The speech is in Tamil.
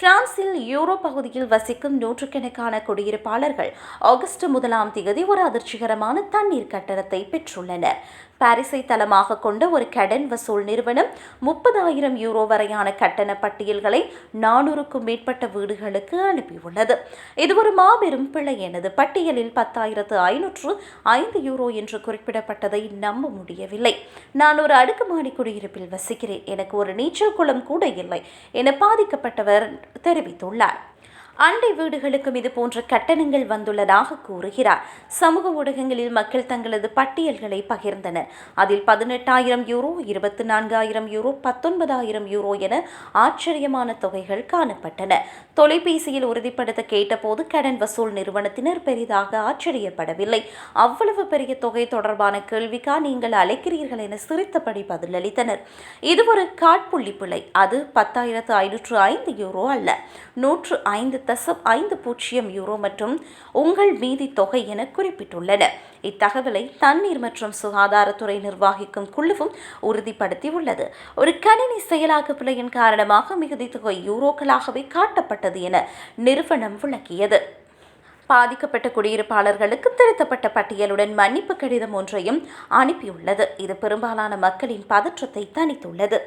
பிரான்சில் யூரோ பகுதியில் வசிக்கும் நூற்றுக்கணக்கான குடியிருப்பாளர்கள் ஆகஸ்ட் முதலாம் தேதி ஒரு அதிர்ச்சிகரமான தண்ணீர் கட்டணத்தை பெற்றுள்ளனர். பாரிஸை தளமாக கொண்ட ஒரு கடன் வசூல் நிறுவனம் முப்பதாயிரம் யூரோ வரையான கட்டண பட்டியல்களை நானூறுக்கும் மேற்பட்ட வீடுகளுக்கு அனுப்பியுள்ளது. இது ஒரு மாபெரும் பிழை எனது பட்டியலில் பத்தாயிரத்து ஐநூற்று ஐந்து யூரோ என்று குறிப்பிடப்பட்டதை நம்ப முடியவில்லை. நான் ஒரு அடுக்குமாடி குடியிருப்பில் வசிக்கிறேன். எனக்கு ஒரு நீச்சல் குளம் கூட இல்லை. என பாதிக்கப்பட்டவர் தெரிவித்துள்ளார். அண்டை வீடுகளுக்கும் இது போன்ற கட்டணங்கள் வந்துள்ளதாக கூறுகிறார். சமூக ஊடகங்களில் மக்கள் தங்களது பட்டியல்களை பகிர்ந்தனர். அதில் பதினெட்டாயிரம் யூரோ இருபத்தி நான்காயிரம் யூரோ பத்தொன்பதாயிரம் யூரோ என ஆச்சரியமான தொகைகள் காணப்பட்டன. தொலைபேசியில் உறுதிப்படுத்த கேட்டபோது கடன் வசூல் நிறுவனத்தினர் பெரிதாக ஆச்சரியப்படவில்லை. அவ்வளவு பெரிய தொகை தொடர்பான கேள்விக்கா நீங்கள் அழைக்கிறீர்கள் என சிரித்தபடி பதிலளித்தனர். இது ஒரு காட்புள்ளி பிழை. அது பத்தாயிரத்து ஐநூற்று ஐந்து யூரோ அல்ல. நூற்று ஐந்து தசம் ஐந்து பூஜ்ஜியம் யூரோ மற்றும் உங்கள் மீதி தொகை என குறிப்பிட்டுள்ளன. இத்தகவலை தண்ணீர் மற்றும் சுகாதாரத்துறை நிர்வாகிக்கும் குழுவும் உறுதிப்படுத்தியுள்ளது. ஒரு கணினி செயலாக்க பிழையின் காரணமாக மிகுதி தொகை யூரோக்களாகவே காட்டப்பட்டது என நிறுவனம் விளக்கியது. பாதிக்கப்பட்ட குடியிருப்பாளர்களுக்கு திருத்தப்பட்ட பட்டியலுடன் மன்னிப்பு கடிதம் ஒன்றையும் அனுப்பியுள்ளது. இது பெரும்பாலான மக்களின் பதற்றத்தை தணித்துள்ளது.